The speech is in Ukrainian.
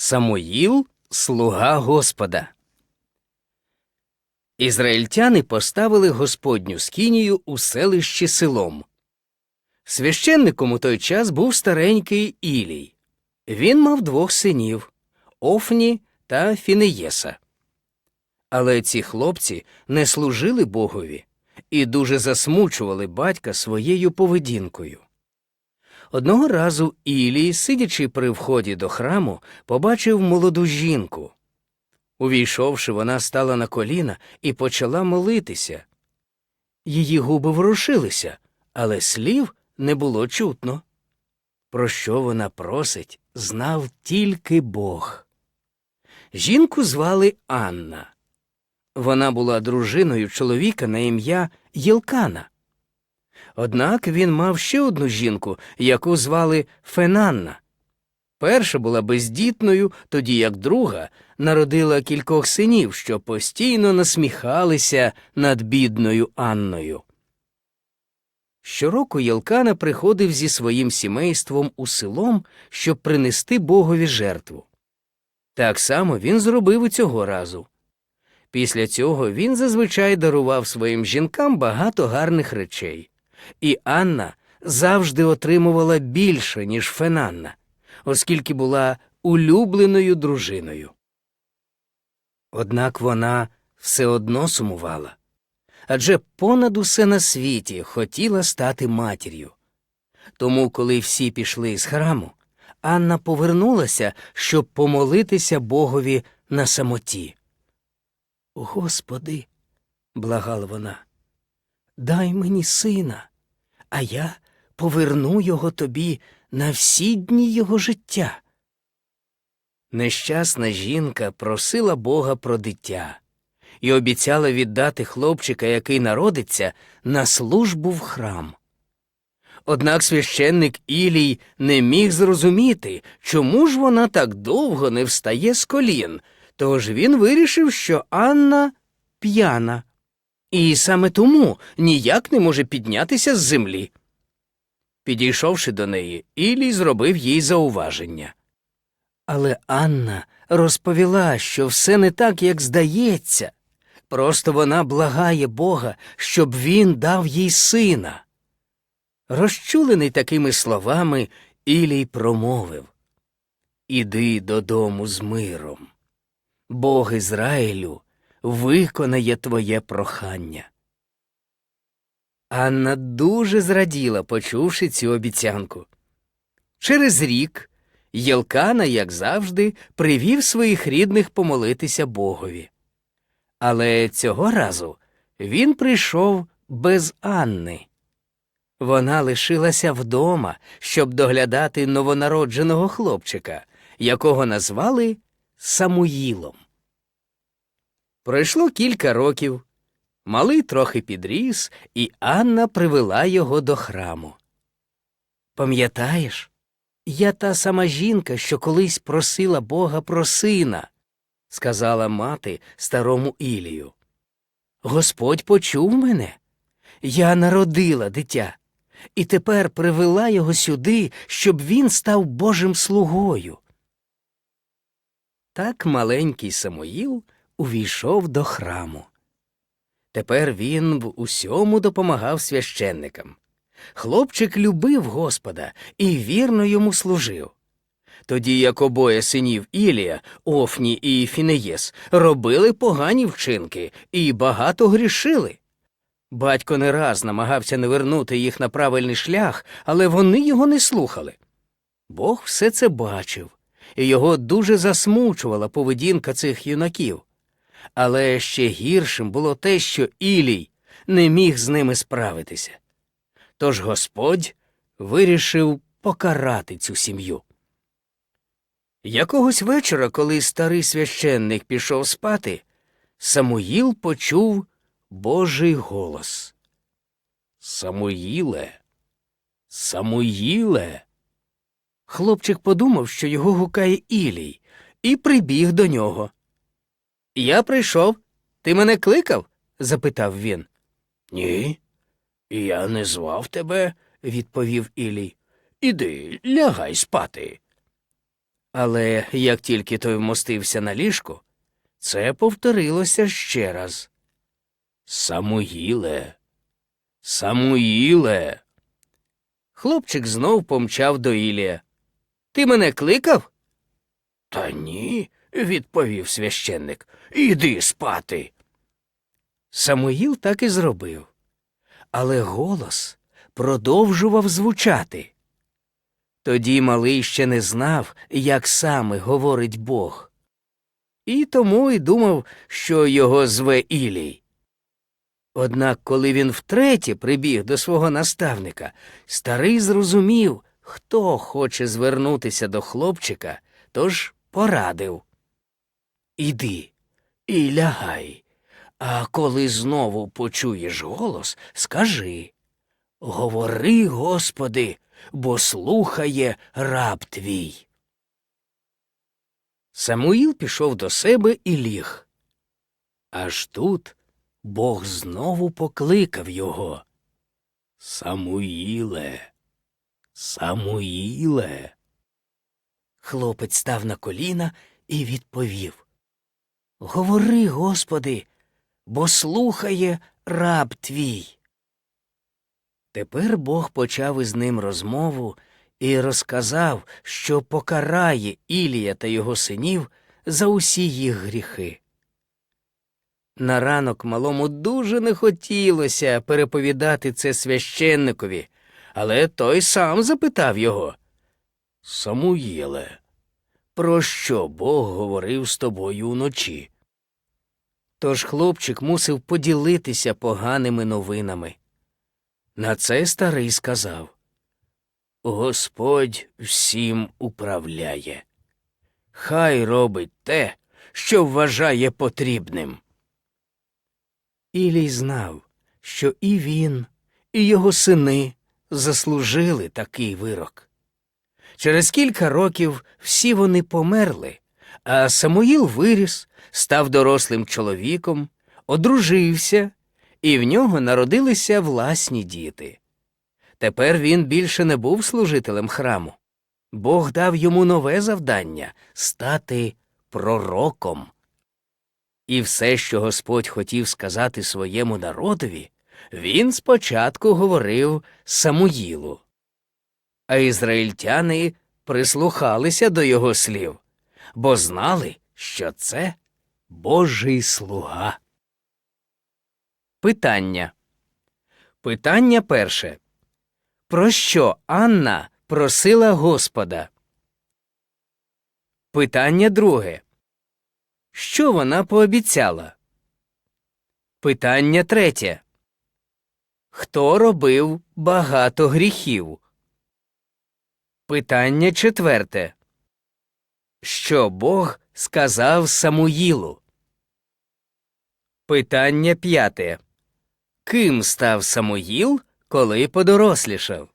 Самуїл слуга Господа. Ізраїльтяни поставили Господню скинію у селищі селом. Священником у той час був старенький Ілій. Він мав двох синів Офні та Фінеєса. Але ці хлопці не служили Богові і дуже засмучували батька своєю поведінкою. Одного разу Ілій, сидячи при вході до храму, побачив молоду жінку. Увійшовши, вона стала на коліна і почала молитися. Її губи ворушилися, але слів не було чутно. Про що вона просить, знав тільки Бог. Жінку звали Анна. Вона була дружиною чоловіка на ім'я Єлкана. Однак він мав ще одну жінку, яку звали Фенанна. Перша була бездітною, тоді як друга народила кількох синів, що постійно насміхалися над бідною Анною. Щороку Єлкана приходив зі своїм сімейством у селом, щоб принести Богові жертву. Так само він зробив і цього разу. Після цього він зазвичай дарував своїм жінкам багато гарних речей, і Анна завжди отримувала більше, ніж Фенанна, оскільки була улюбленою дружиною. Однак вона все одно сумувала адже понад усе на світі хотіла стати матір'ю. Тому, коли всі пішли з храму, Анна повернулася, щоб помолитися Богові на самоті. Господи, благала вона, дай мені сина, а я поверну його тобі на всі дні його життя. Нещасна жінка просила Бога про дитя і обіцяла віддати хлопчика, який народиться, на службу в храм. Однак священник Ілій не міг зрозуміти, чому ж вона так довго не встає з колін, тож він вирішив, що Анна п'яна, і саме тому ніяк не може піднятися з землі. Підійшовши до неї, Ілій зробив їй зауваження. Але Анна розповіла, що все не так, як здається. Просто вона благає Бога, щоб він дав їй сина. Розчулений такими словами, Ілій промовив Іди додому з миром. Бог Ізраїлю виконає твоє прохання. Анна дуже зраділа, почувши цю обіцянку. Через рік Єлкана, як завжди, привів своїх рідних помолитися Богові. Але цього разу він прийшов без Анни. Вона лишилася вдома, щоб доглядати новонародженого хлопчика, якого назвали Самуїлом. Пройшло кілька років. Малий трохи підріс, і Анна привела його до храму. Пам'ятаєш, я та сама жінка, що колись просила Бога про сина, сказала мати старому Ілію. Господь почув мене. Я народила дитя, і тепер привела його сюди, щоб він став Божим слугою. Так маленький Самуїл увійшов до храму. Тепер він в усьому допомагав священникам. Хлопчик любив Господа і вірно йому служив. Тоді як обоє синів Ілія, Офні і Фінеєс, робили погані вчинки і багато грішили. Батько не раз намагався не вернути їх на правильний шлях, але вони його не слухали. Бог все це бачив, і його дуже засмучувала поведінка цих юнаків. Але ще гіршим було те, що Ілій не міг з ними справитися. Тож Господь вирішив покарати цю сім'ю. Якогось вечора, коли старий священник пішов спати, Самуїл почув Божий голос. Самуїле, Самуїле. Хлопчик подумав, що його гукає Ілій, і прибіг до нього. Я прийшов. Ти мене кликав? запитав він. Ні, я не звав тебе, відповів Ілій. Іди, лягай спати. Але як тільки той вмостився на ліжку, це повторилося ще раз. Самуїле, Самуїле. Хлопчик знов помчав до Ілія. Ти мене кликав? Та ні, відповів священник. Іди спати. Самуїл так і зробив. Але голос продовжував звучати. Тоді малий ще не знав, як саме говорить Бог. І тому й думав, що його зве Ілій. Однак, коли він втретє прибіг до свого наставника, старий зрозумів, хто хоче звернутися до хлопчика, тож порадив. Іди і лягай, а коли знову почуєш голос, скажи Говори, Господи, бо слухає раб твій. Самуїл пішов до себе і ліг. Аж тут Бог знову покликав його. Самуїле, Самуїле. Хлопець став на коліна і відповів Говори, Господи, бо слухає раб твій. Тепер Бог почав із ним розмову і розказав, що покарає Ілія та його синів за усі їх гріхи. На ранок малому дуже не хотілося переповідати це священникові, але той сам запитав його Самуїле, про що Бог говорив з тобою уночі? Тож хлопчик мусив поділитися поганими новинами. На це старий сказав Господь всім управляє. Хай робить те, що вважає потрібним. Ілій знав, що і він, і його сини заслужили такий вирок. Через кілька років всі вони померли, а Самуїл виріс, став дорослим чоловіком, одружився, і в нього народилися власні діти. Тепер він більше не був служителем храму. Бог дав йому нове завдання стати пророком. І все, що Господь хотів сказати своєму народові, він спочатку говорив Самуїлу. А ізраїльтяни прислухалися до його слів, бо знали, що це Божий слуга. Питання. Питання перше. Про що Анна просила Господа? Питання друге. Що вона пообіцяла? Питання третє. Хто робив багато гріхів? Питання четверте. Що Бог сказав Самуїлу? Питання п'яте. Ким став Самуїл, коли подорослішав?